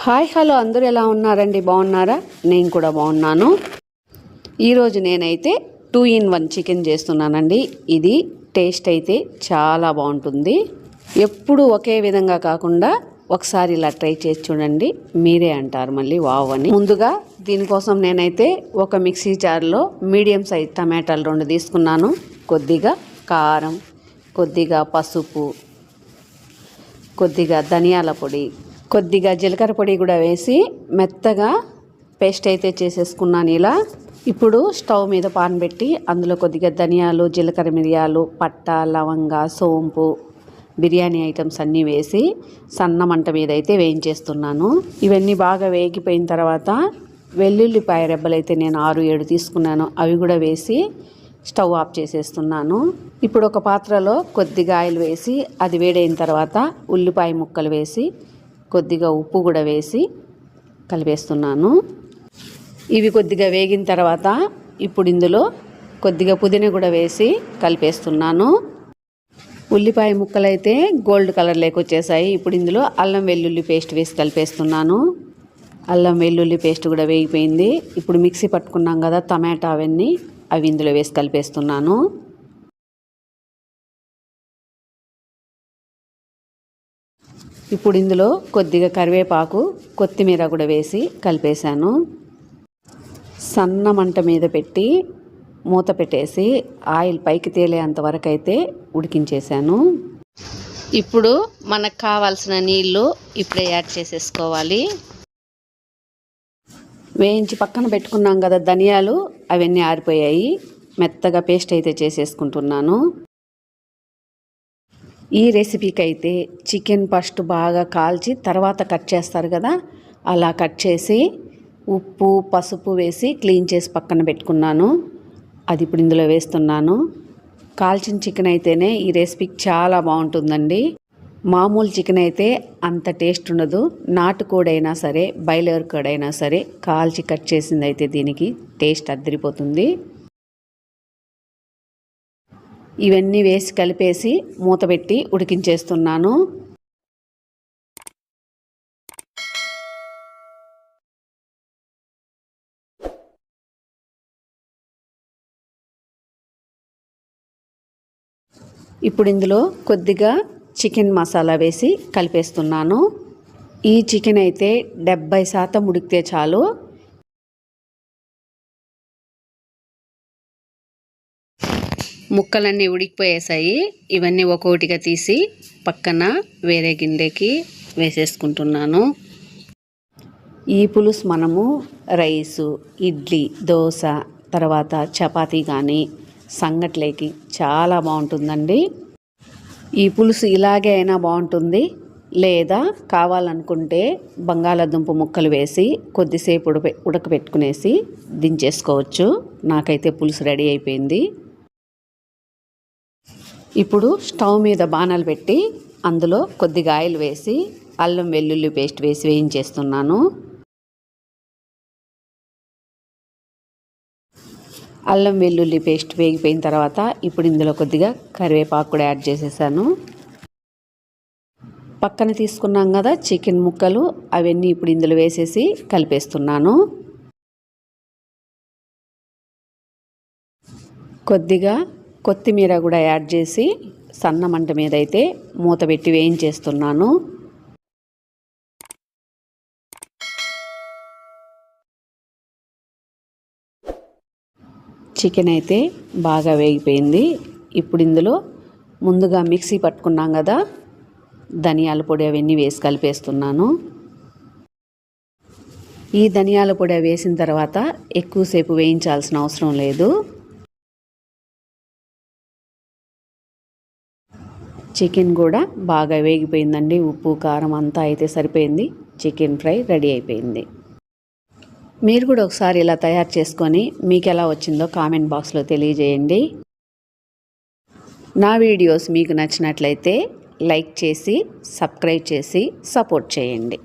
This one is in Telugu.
హాయ్ హలో అందరూ ఎలా ఉన్నారండి? బాగున్నారా? నేను కూడా బాగున్నాను. ఈరోజు నేనైతే టూ ఇన్ వన్ చికెన్ చేస్తున్నానండి. ఇది టేస్ట్ అయితే చాలా బాగుంటుంది. ఎప్పుడు ఒకే విధంగా కాకుండా ఒకసారి ఇలా ట్రై చేసి చూడండి. మీరే అంటారు మళ్ళీ వావ్ అని. ముందుగా దీనికోసం నేనైతే ఒక మిక్సీ జార్లో మీడియం సైజ్ టమాటాలు రెండు తీసుకున్నాను. కొద్దిగా కారం కొద్దిగా పసుపు కొద్దిగా ధనియాల పొడి కొద్దిగా జీలకర్ర పొడి కూడా వేసి మెత్తగా పేస్ట్ అయితే చేసేసుకున్నాను ఇలా. ఇప్పుడు స్టవ్ మీద పాన్ పెట్టి అందులో కొద్దిగా ధనియాలు జీలకర్ర మిరియాలు పట్ట లవంగ సోంపు బిర్యానీ ఐటమ్స్ అన్నీ వేసి సన్న మంట మీద అయితే వేయించేస్తున్నాను. ఇవన్నీ బాగా వేగిపోయిన తర్వాత వెల్లుల్లిపాయ రెబ్బలైతే నేను ఆరు ఏడు తీసుకున్నాను. అవి కూడా వేసి స్టవ్ ఆఫ్ చేసేస్తున్నాను. ఇప్పుడు ఒక పాత్రలో కొద్దిగా ఆయిల్ వేసి అది వేడైన తర్వాత ఉల్లిపాయ ముక్కలు వేసి కొద్దిగా ఉప్పు కూడా వేసి కలిపేస్తున్నాను. ఇవి కొద్దిగా వేగిన తర్వాత ఇప్పుడు ఇందులో కొద్దిగా పుదీనా కూడా వేసి కలిపేస్తున్నాను. ఉల్లిపాయ ముక్కలైతే గోల్డ్ కలర్ లేకొచ్చేసాయి ఇప్పుడు ఇందులో అల్లం వెల్లుల్లి పేస్ట్ వేసి కలిపేస్తున్నాను. అల్లం వెల్లుల్లి పేస్ట్ కూడా వేగిపోయింది. ఇప్పుడు మిక్సీ పట్టుకున్నాం కదా టమాటా అవన్నీ అవి ఇందులో వేసి కలిపేస్తున్నాను. ఇప్పుడు ఇందులో కొద్దిగా కరివేపాకు కొత్తిమీర కూడా వేసి కలిపేశాను. సన్న మంట మీద పెట్టి మూత పెట్టేసి ఆయిల్ పైకి తేలేంత వరకు అయితే ఉడికించేశాను. ఇప్పుడు మనకు కావాల్సిన నీళ్ళు ఇప్పుడే యాడ్ చేసేసుకోవాలి. వేయించి పక్కన పెట్టుకున్నాం కదా ధనియాలు అవన్నీ ఆరిపోయాయి. మెత్తగా పేస్ట్ అయితే చేసేసుకుంటున్నాను. ఈ రెసిపీకి అయితే చికెన్ ఫస్ట్ బాగా కాల్చి తర్వాత కట్ చేస్తారు కదా అలా కట్ చేసి ఉప్పు పసుపు వేసి క్లీన్ చేసి పక్కన పెట్టుకున్నాను. అది ఇప్పుడు ఇందులో వేస్తున్నాను. కాల్చిన చికెన్ అయితేనే ఈ రెసిపీకి చాలా బాగుంటుందండి. మామూలు చికెన్ అయితే అంత టేస్ట్ ఉండదు. నాటుకోడైనా సరే బయలర్ కోడైనా సరే కాల్చి కట్ చేసింది అయితే దీనికి టేస్ట్ అద్దరిపోతుంది. ఇవన్నీ వేసి కలిపేసి మూత పెట్టి ఉడికించేస్తున్నాను. ఇప్పుడు ఇందులో కొద్దిగా చికెన్ మసాలా వేసి కలిపేస్తున్నాను. ఈ చికెన్ అయితే డెబ్బై శాతం ఉడికితే చాలు. ముక్కలన్నీ ఉడికిపోయేసాయి. ఇవన్నీ ఒక్కొక్కటిగా తీసి పక్కన వేరే గిన్నెకి వేసేసుకుంటున్నాను. ఈ పులుసు మనము రైసు ఇడ్లీ దోశ తర్వాత చపాతీ కానీ సంగట్లేకి చాలా బాగుంటుందండి. ఈ పులుసు ఇలాగే అయినా బాగుంటుంది. లేదా కావాలనుకుంటే బంగాళాదుంప ముక్కలు వేసి కొద్దిసేపు ఉడక ఉడకబెట్టుకునేసి దించేసుకోవచ్చు. నాకైతే పులుసు రెడీ అయిపోయింది. ఇప్పుడు స్టవ్ మీద బాణాలు పెట్టి అందులో కొద్దిగా ఆయిల్ వేసి అల్లం వెల్లుల్లి పేస్ట్ వేసి వేయించేస్తున్నాను. అల్లం వెల్లుల్లి పేస్ట్ వేగిపోయిన తర్వాత ఇప్పుడు ఇందులో కొద్దిగా కరివేపాకు కూడా యాడ్ చేసేసాను. పక్కన తీసుకున్నాం కదా చికెన్ ముక్కలు అవన్నీ ఇప్పుడు ఇందులో వేసేసి కలిపేస్తున్నాను. కొద్దిగా కొత్తిమీర కూడా యాడ్ చేసి సన్న మంట మీద అయితే మూత పెట్టి వేయించేస్తున్నాను. చికెన్ అయితే బాగా వేగిపోయింది. ఇప్పుడు ఇందులో ముందుగా మిక్సీ పట్టుకున్నాం కదా ధనియాల పొడి అవన్నీ వేసి కలిపేస్తున్నాను. ఈ ధనియాల పొడి వేసిన తర్వాత ఎక్కువసేపు వేయించాల్సిన అవసరం లేదు. చికెన్ కూడా బాగా వేగిపోయిందండి. ఉప్పు కారం అంతా అయితే సరిపోయింది. చికెన్ ఫ్రై రెడీ అయిపోయింది. మీరు కూడా ఒకసారి ఇలా తయారు చేసుకొని మీకు ఎలా వచ్చిందో కామెంట్ బాక్స్లో తెలియజేయండి. నా వీడియోస్ మీకు నచ్చినట్లయితే లైక్ చేసి సబ్స్క్రైబ్ చేసి సపోర్ట్ చేయండి.